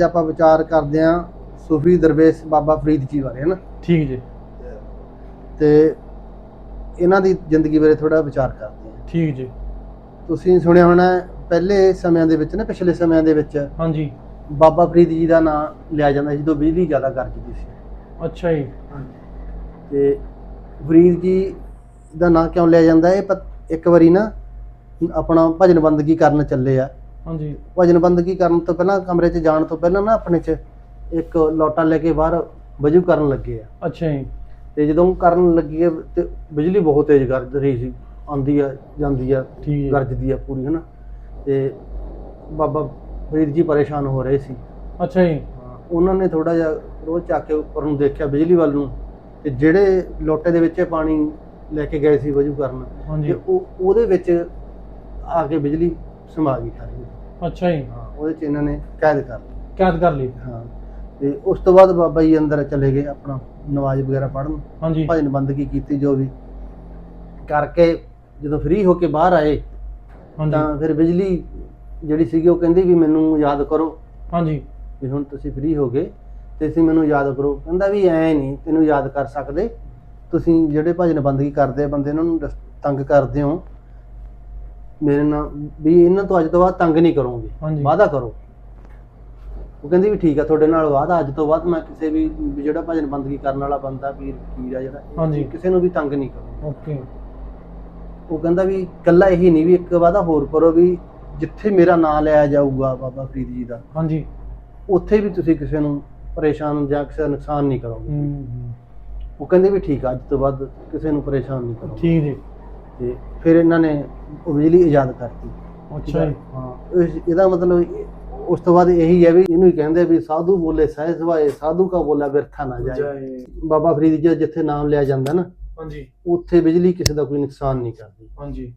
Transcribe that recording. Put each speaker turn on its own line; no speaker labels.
ਅੱਜ ਆਪਾਂ ਵਿਚਾਰ ਕਰਦੇ ਆਂ ਸੂਫੀ ਦਰਵੇਸ਼ ਬਾਬਾ ਫਰੀਦ ਜੀ ਬਾਰੇ ਹਨਾ?
ਠੀਕ ਜੀ।
ਤੇ ਇਹਨਾਂ ਦੀ ਜ਼ਿੰਦਗੀ ਬਾਰੇ ਥੋੜਾ ਵਿਚਾਰ ਕਰਦੇ ਆਂ
ਠੀਕ ਜੀ।
ਤੁਸੀਂ ਸੁਣਿਆ ਹੋਣਾ ਪਹਿਲੇ ਸਮਿਆਂ ਦੇ ਵਿੱਚ ਨਾ ਪਿਛਲੇ ਸਮਿਆਂ ਦੇ ਵਿੱਚ
ਹਾਂਜੀ।
ਬਾਬਾ ਫਰੀਦ ਜੀ ਦਾ ਨਾਮ ਲਿਆ ਜਾਂਦਾ ਜਦੋਂ ਬਿਜਲੀ ਜ਼ਿਆਦਾ ਗਰਜਦੀ ਸੀ।
ਅੱਛਾ ਜੀ।
ਤੇ ਫਰੀਦ ਜੀ ਦਾ ਨਾਂ ਕਿਉਂ ਲਿਆ ਜਾਂਦਾ? ਇਹ ਇੱਕ ਵਾਰੀ ਨਾ ਆਪਣਾ ਭਜਨ ਬੰਦਗੀ ਕਰਨ ਚੱਲੇ ਆ।
ਹਾਂਜੀ।
ਭਜਨ ਬੰਦਗੀ ਕਰਨ ਤੋਂ ਪਹਿਲਾਂ ਕਮਰੇ 'ਚ ਜਾਣ ਤੋਂ ਪਹਿਲਾਂ ਨਾ ਆਪਣੇ 'ਚ ਇੱਕ ਲੋਟਾ ਲੈ ਕੇ ਬਾਹਰ ਵਜੂ ਕਰਨ ਲੱਗੇ ਆ।
ਅੱਛਾ ਜੀ।
ਤੇ ਜਦੋਂ ਕਰਨ ਲੱਗੇ ਤੇ ਬਿਜਲੀ ਬਹੁਤ ਤੇਜ਼ ਗਰਜ ਰਹੀ ਸੀ। ਆਉਂਦੀ ਆ ਜਾਂਦੀ ਆ
ਠੀਕ ਹੈ।
ਗਰਜਦੀ ਆ ਪੂਰੀ ਹਨਾ? ਤੇ ਬਾਬਾ ਫਰੀਦ ਜੀ ਪਰੇਸ਼ਾਨ ਹੋ ਰਹੇ ਸੀ।
ਅੱਛਾ ਜੀ।
ਉਹਨਾਂ ਨੇ ਥੋੜਾ ਜਿਹਾ ਰੋਜ਼ ਚੱਕ ਕੇ ਉੱਪਰ ਨੂੰ ਦੇਖਿਆ ਬਿਜਲੀ ਵੱਲ ਨੂੰ। ਤੇ ਜਿਹੜੇ ਲੋਟੇ ਦੇ ਵਿੱਚ ਇਹ ਪਾਣੀ ਲੈ ਕੇ ਗਏ ਸੀ ਵਜੂ ਕਰਨ
ਹਾਂਜੀ।
ਤੇ ਉਹ ਉਹਦੇ ਵਿੱਚ ਆ ਕੇ ਬਿਜਲੀ ਸਮਾ ਗਈ ਸਾਰੀ
ਅੱਛਾ ਜੀ।
ਹਾਂ ਉਹਦੇ ਚ ਇਹਨਾਂ ਨੇ ਕੈਦ ਕਰ ਲਿਆ
ਕੈਦ ਕਰ ਲਈ।
ਹਾਂ ਤੇ ਉਸ ਤੋਂ ਬਾਅਦ ਬਾਬਾ ਜੀ ਅੰਦਰ ਚਲੇ ਗਏ ਆਪਣਾ ਨਮਾਜ਼ ਵਗੈਰਾ ਪੜ੍ਹਨ।
ਹਾਂਜੀ।
ਭਜਨ ਬੰਦਗੀ ਕੀਤੀ ਜੋ ਵੀ ਕਰਕੇ ਜਦੋਂ ਫ੍ਰੀ ਹੋ ਕੇ ਬਾਹਰ ਆਏ
ਹਾਂਜੀ।
ਤਾਂ ਫਿਰ ਬਿਜਲੀ ਜਿਹੜੀ ਸੀਗੀ ਉਹ ਕਹਿੰਦੀ ਵੀ ਮੈਨੂੰ ਯਾਦ ਕਰੋ
ਹਾਂਜੀ।
ਵੀ ਹੁਣ ਤੁਸੀਂ ਫ੍ਰੀ ਹੋ ਗਏ ਤੇ ਤੁਸੀਂ ਮੈਨੂੰ ਯਾਦ ਕਰੋ। ਕਹਿੰਦਾ ਵੀ ਐ ਨਹੀਂ ਤੈਨੂੰ ਯਾਦ ਕਰ ਸਕਦੇ। ਤੁਸੀਂ ਜਿਹੜੇ ਭਜਨ ਬੰਦਗੀ ਕਰਦੇ ਆ ਬੰਦੇ ਇਹਨਾਂ ਨੂੰ ਤੰਗ ਕਰਦੇ ਹੋ ਮੇਰੇ ਨਾਲ ਵੀ ਇਹਨਾਂ ਤੋਂ ਅੱਜ ਤੋਂ ਬਾਅਦ ਤੰਗ ਨਹੀਂ ਕਰੋਗੇ।
ਹਾਂਜੀ।
ਵਾਅਦਾ ਕਰੋ। ਉਹ ਕਹਿੰਦੀ ਵੀ ਠੀਕ ਆ ਤੁਹਾਡੇ ਨਾਲ ਵਾਅਦਾ ਅੱਜ ਤੋਂ ਬਾਅਦ ਮੈਂ ਕਿਸੇ ਵੀ ਵੀ ਜਿਹੜਾ ਭਜਨ ਬੰਦਗੀ ਕਰਨ ਵਾਲਾ ਬੰਦਾ ਫਕੀਰ ਆ ਜਿਹੜਾ
ਹਾਂਜੀ।
ਕਿਸੇ ਨੂੰ ਵੀ ਤੰਗ ਨਹੀਂ ਕਰੋ।
ਓਕੇ।
ਉਹ ਕਹਿੰਦਾ ਵੀ ਕੱਲਾ ਇਹੀ ਨਹੀਂ ਵੀ ਇੱਕ ਵਾਅਦਾ ਹੋਰ ਕਰੋ ਵੀ ਜਿੱਥੇ ਮੇਰਾ ਨਾਮ ਲਿਆ ਜਾਊਗਾ ਬਾਬਾ ਫਰੀਦ ਜੀ ਦਾ
ਹਾਂਜੀ।
ਉੱਥੇ ਵੀ ਤੁਸੀਂ ਕਿਸੇ ਨੂੰ ਪਰੇਸ਼ਾਨ ਜਾਂ ਕਿਸੇ ਦਾ ਨੁਕਸਾਨ ਨਹੀਂ ਕਰੋਗੇ।
ਹੂੰ।
ਉਹ ਕਹਿੰਦੇ ਵੀ ਠੀਕ ਆ ਅੱਜ ਤੋਂ ਬਾਅਦ ਕਿਸੇ ਨੂੰ ਪਰੇਸ਼ਾਨ ਨਹੀਂ ਕਰੋਗੇ।
ਠੀਕ ਜੀ।
ਤੇ ਫਿਰ ਇਹਨਾਂ ਨੇ ਉਹ ਬਿਜਲੀ ਆਜ਼ਾਦ ਕਰਤੀ।
ਅੱਛਾ ਜੀ।
ਹਾਂ ਇਸ- ਇਹਦਾ ਮਤਲਬ ਇਹ- ਉਸ ਤੋਂ ਬਾਅਦ ਇਹੀ ਹੈ ਵੀ ਇਹਨੂੰ ਹੀ ਕਹਿੰਦੇ ਵੀ ਸਾਧੂ ਬੋਲੇ ਸਹਿ ਸਵਾਏ ਸਾਧੂ ਕਾ ਬੋਲਾ ਬਿਰਥਾ ਨਾ ਜਾਏ। ਬਾਬਾ ਫਰੀਦ ਜੀ ਦਾ ਜਿੱਥੇ ਨਾਮ ਲਿਆ ਜਾਂਦਾ ਨਾ
ਹਾਂਜੀ।
ਉੱਥੇ ਬਿਜਲੀ ਕਿਸੇ ਦਾ ਕੋਈ ਨੁਕਸਾਨ ਨਹੀਂ ਕਰਦੀ।
ਹਾਂਜੀ।